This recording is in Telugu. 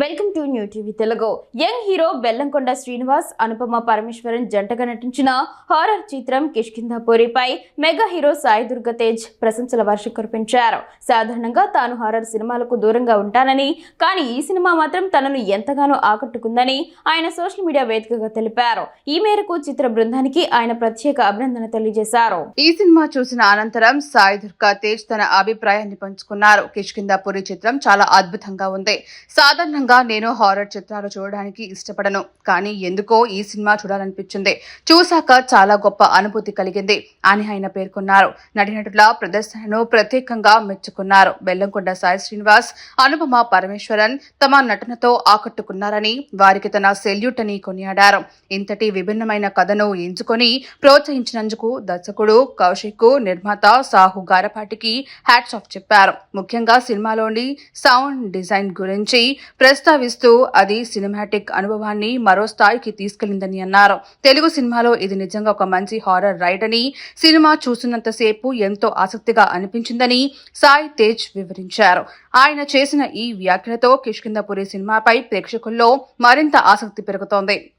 Welcome to new TV Telugu. Young hero Bellamkonda Srinivas Anupama Parameswaran జంటగా నటించిన హారర్ చిత్రం కిష్కిందాపురిపై మెగా హీరో సాయి దుర్గ తేజ్ ప్రశంసల వర్షం కురిపించారు సాధారణంగా తాను హారర్ సినిమాలకు దూరంగా ఉంటానని కానీ ఈ సినిమా మాత్రం తనను ఎంతగానో ఆకట్టుకుందని ఆయన సోషల్ మీడియా వేదికగా తెలిపారు. ఈ మేరకు చిత్ర బృందానికి ఆయన ప్రత్యేక అభినందన తెలియజేశారు. ఈ సినిమా చూసిన అనంతరం సాయి దుర్గా తేజ్ తన అభిప్రాయాన్ని పంచుకున్నారు. కిష్కిందాపురి చిత్రం చాలా అద్భుతంగా ఉంది. సాధారణ సాధారణంగా నేను హారర్ చిత్రాలు చూడడానికి ఇష్టపడను. కానీ ఎందుకో ఈ సినిమా చూడాలనిపించింది. చూశాక చాలా గొప్ప అనుభూతి కలిగింది అని ఆయన పేర్కొన్నారు. నటినటుల ప్రదర్శనను ప్రత్యేకంగా మెచ్చుకున్నారు. బెల్లంకొండ సాయి శ్రీనివాస్ అనుపమ పరమేశ్వరన్ తమ నటనతో ఆకట్టుకున్నారని వారికి తన సెల్యూట్ అని కొనియాడారు. ఇంతటి విభిన్నమైన కథను ఎంచుకొని ప్రోత్సహించినందుకు దర్శకుడు కౌశిక్ నిర్మాత సాహు గారపాటికి హ్యాట్స్ ఆఫ్ చెప్పారు. ముఖ్యంగా సినిమాలోని సౌండ్ డిజైన్ గురించి ప్రస్తావిస్తూ అది సినిమాటిక్ అనుభవాన్ని మరో స్థాయికి తీసుకెళ్ళిందని అన్నారు. తెలుగు సినిమాలో ఇది నిజంగా ఒక మంచి హారర్ రైడ్ అని సినిమా చూసినంతసేపు ఎంతో ఆసక్తిగా అనిపించిందని సాయి తేజ్ వివరించారు. ఆయన చేసిన ఈ వ్యాఖ్యలతో కిష్కిందపురి సినిమాపై ప్రేక్షకుల్లో మరింత ఆసక్తి పెరుగుతోంది.